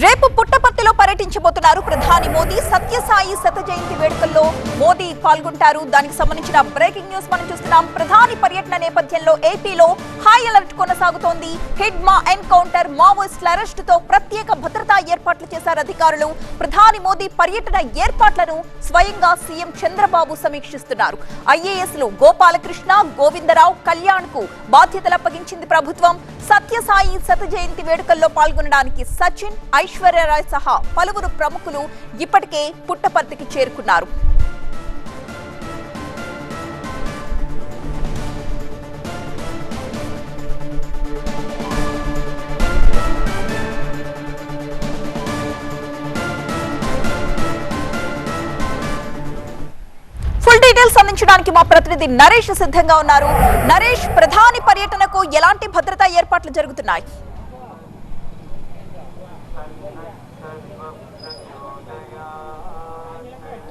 రేపు పుట్టపర్తిలో పర్యటించబోతున్నారు ప్రధాని మోదీ. సత్యసాయి శత జయంతి వేడుకల్లో మోదీ పాల్గొంటారు. దానికి సంబంధించిన బ్రేకింగ్ న్యూస్ మనం చూస్తున్నాం. ప్రధాని పర్యటన నేపథ్యంలో ఏపీలో హై అలర్ట్ కొనసాగుతోంది. హిడ్మా ఎన్కౌంటర్ మావోయిస్టుల అరెస్టుతో ప్రత్యేక భద్రత ఏర్పాట్లు చేశారు అధికారులు. ప్రధాని మోదీ పర్యటన ఏర్పాట్లను స్వయంగా సీఎం చంద్రబాబు సమీక్షిస్తున్నారు. ఐఏఎస్లు గోపాలకృష్ణ గోవిందరావు కళ్యాణ్కు బాధ్యతలు అప్పగించింది ప్రభుత్వం. సత్యసాయి శత జయంతి వేడుకల్లో పాల్గొనడానికి సచిన్ ఐశ్వర్యరాయ్ సహా పలువురు ప్రముఖులు ఇప్పటికే పుట్టపర్తికి చేరుకున్నారు. డీటెయిల్స్ అందించడానికి మా ప్రతినిధి నరేష్ సిద్ధంగా ఉన్నారు. నరేష్ ప్రధాని పర్యటనకు ఎలాంటి భద్రతా ఏర్పాట్లు జరుగుతున్నాయి?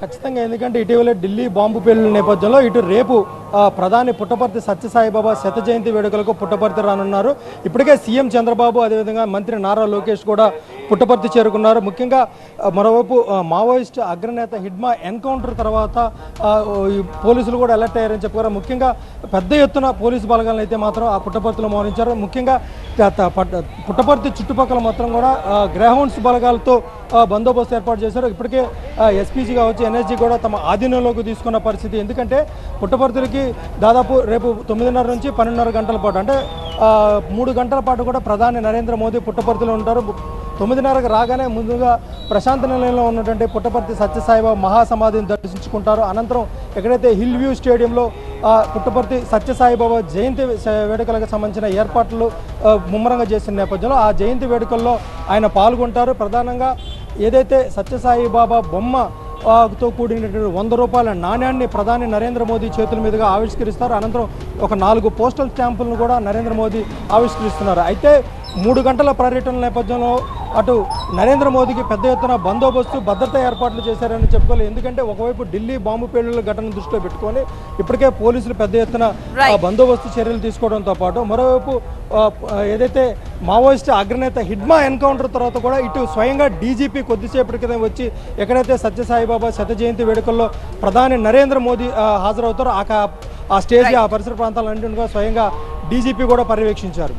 ఖచ్చితంగా ఎందుకంటే ఇటీవల ఢిల్లీ బాంబు పేలుల నేపథ్యంలో ఇటు రేపు ప్రధాని పుట్టపర్తి సత్యసాయిబాబా శత జయంతి వేడుకలకు పుట్టపర్తి రానున్నారు. ఇప్పటికే సీఎం చంద్రబాబు అదేవిధంగా మంత్రి నారా లోకేష్ కూడా పుట్టపర్తి చేరుకున్నారు. ముఖ్యంగా మరోవైపు మావోయిస్ట్ అగ్రనేత హిడ్మా ఎన్కౌంటర్ తర్వాత ఈ పోలీసులు కూడా అలర్ట్ అయ్యారని చెప్పుకోరు ముఖ్యంగా పెద్ద ఎత్తున పోలీసు బలగాలను అయితే మాత్రం ఆ పుట్టపర్తిలో మోహరించారు. ముఖ్యంగా పుట్టపర్తి చుట్టుపక్కల మాత్రం కూడా గ్రహౌండ్స్ బలగాలతో బందోబస్తు ఏర్పాటు చేశారు. ఇప్పటికే ఎస్పీజీ కావచ్చు ఎన్ఎస్జీ కూడా తమ ఆధీనంలోకి తీసుకున్న పరిస్థితి. ఎందుకంటే పుట్టపర్తికి దాదాపు రేపు తొమ్మిదిన్నర నుంచి పన్నెండున్నర గంటల పాటు అంటే మూడు గంటల పాటు కూడా ప్రధాని నరేంద్ర మోదీ పుట్టపర్తిలో ఉంటారు. తొమ్మిదిన్నరకు రాగానే ముందుగా ప్రశాంత నిలయంలో ఉన్నటువంటి పుట్టపర్తి సత్యసాయిబాబా మహాసమాధిని దర్శించుకుంటారు. అనంతరం ఎక్కడైతే హిల్ వ్యూ స్టేడియంలో ఆ, పుట్టపర్తి సత్యసాయిబాబా జయంతి వేడుకలకు సంబంధించిన ఏర్పాట్లు ముమ్మరంగా చేసిన నేపథ్యంలో ఆ జయంతి వేడుకల్లో ఆయన పాల్గొంటారు. ప్రధానంగా ఏదైతే సత్యసాయిబాబా బొమ్మ తో కూడినటువంటి వంద రూపాయల నాణ్యాన్ని ప్రధాని నరేంద్ర మోదీ చేతుల మీదుగా ఆవిష్కరిస్తారు. అనంతరం ఒక నాలుగు పోస్టల్ స్టాంపులను కూడా నరేంద్ర మోదీ ఆవిష్కరిస్తున్నారు. అయితే మూడు గంటల పర్యటన నేపథ్యంలో అటు నరేంద్ర మోదీకి పెద్ద ఎత్తున బందోబస్తు భద్రతా ఏర్పాట్లు చేశారని చెప్పుకోవాలి. ఎందుకంటే ఒకవైపు ఢిల్లీ బాంబు పేలుళ్ళ ఘటన దృష్టిలో పెట్టుకొని ఇప్పటికే పోలీసులు పెద్ద ఎత్తున ఆ, బందోబస్తు చర్యలు తీసుకోవడంతో పాటు మరోవైపు ఏదైతే మావోయిస్ట్ అగ్రనేత హిడ్మా ఎన్కౌంటర్ తర్వాత కూడా ఇటు స్వయంగా డీజీపీ కొద్దిసేపటి క్రితం వచ్చి ఎక్కడైతే సత్యసాయిబాబా శత జయంతి వేడుకల్లో ప్రధాని నరేంద్ర మోదీ హాజరవుతారో ఆ స్టేజ్ ఆ పరిసర ప్రాంతాలన్నింటినీ కూడా స్వయంగా డీజీపీ కూడా పర్యవేక్షించారు.